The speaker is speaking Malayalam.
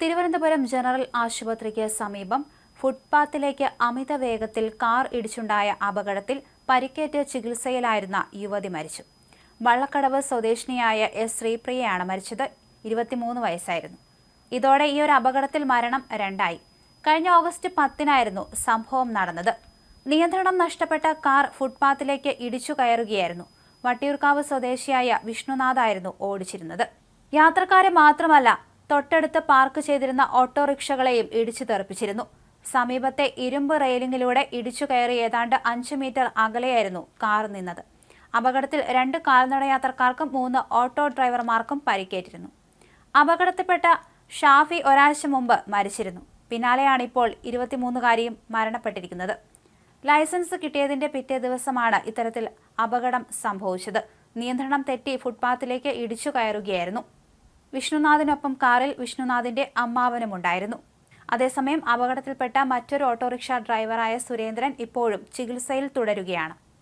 തിരുവനന്തപുരം ജനറൽ ആശുപത്രിക്ക് സമീപം ഫുട്പാത്തിലേക്ക് അമിത വേഗത്തിൽ കാർ ഇടിച്ചുണ്ടായ അപകടത്തിൽ പരിക്കേറ്റ് ചികിത്സയിലായിരുന്ന യുവതി മരിച്ചു. വള്ളക്കടവ് സ്വദേശിനിയായ എസ് ശ്രീപ്രിയയാണ് മരിച്ചത്. ഇരുപത്തിമൂന്ന് വയസ്സായിരുന്നു. ഇതോടെ ഈ ഒരു അപകടത്തിൽ മരണം രണ്ടായി. കഴിഞ്ഞ ഓഗസ്റ്റ് പത്തിനായിരുന്നു സംഭവം നടന്നത്. നിയന്ത്രണം നഷ്ടപ്പെട്ട കാർ ഫുട്പാത്തിലേക്ക് ഇടിച്ചു കയറുകയായിരുന്നു. വട്ടിയൂർക്കാവ് സ്വദേശിയായ വിഷ്ണുനാഥായിരുന്നു ഓടിച്ചിരുന്നത്. യാത്രക്കാരെ മാത്രമല്ല തൊട്ടടുത്ത് പാർക്ക് ചെയ്തിരുന്ന ഓട്ടോറിക്ഷകളെയും ഇടിച്ചു തെറിപ്പിച്ചിരുന്നു. സമീപത്തെ ഇരുമ്പ് റെയിലിംഗിലൂടെ ഇടിച്ചു കയറി ഏതാണ്ട് അഞ്ച് മീറ്റർ അകലെയായിരുന്നു കാർ നിന്നത്. അപകടത്തിൽ രണ്ട് കാൽനട യാത്രക്കാർക്കും മൂന്ന് ഓട്ടോ ഡ്രൈവർമാർക്കും പരിക്കേറ്റിരുന്നു. അപകടത്തിൽപ്പെട്ട ഷാഫി ഒരാഴ്ച മുമ്പ് മരിച്ചിരുന്നു. പിന്നാലെയാണ് ഇപ്പോൾ ഇരുപത്തിമൂന്നുകാരിയും മരണപ്പെട്ടിരിക്കുന്നത്. ലൈസൻസ് കിട്ടിയതിന്റെ പിറ്റേ ദിവസമാണ് ഇത്തരത്തിൽ അപകടം സംഭവിച്ചത്. നിയന്ത്രണം തെറ്റി ഫുട്പാത്തിലേക്ക് ഇടിച്ചു കയറുകയായിരുന്നു. വിഷ്ണുനാഥിനൊപ്പം കാറിൽ വിഷ്ണുനാഥിന്റെ അമ്മാവനും ഉണ്ടായിരുന്നു അതേസമയം അപകടത്തിൽപ്പെട്ട മറ്റൊരു ഓട്ടോറിക്ഷ ഡ്രൈവറായ സുരേന്ദ്രൻ ഇപ്പോഴും ചികിത്സയിൽ തുടരുകയാണ്.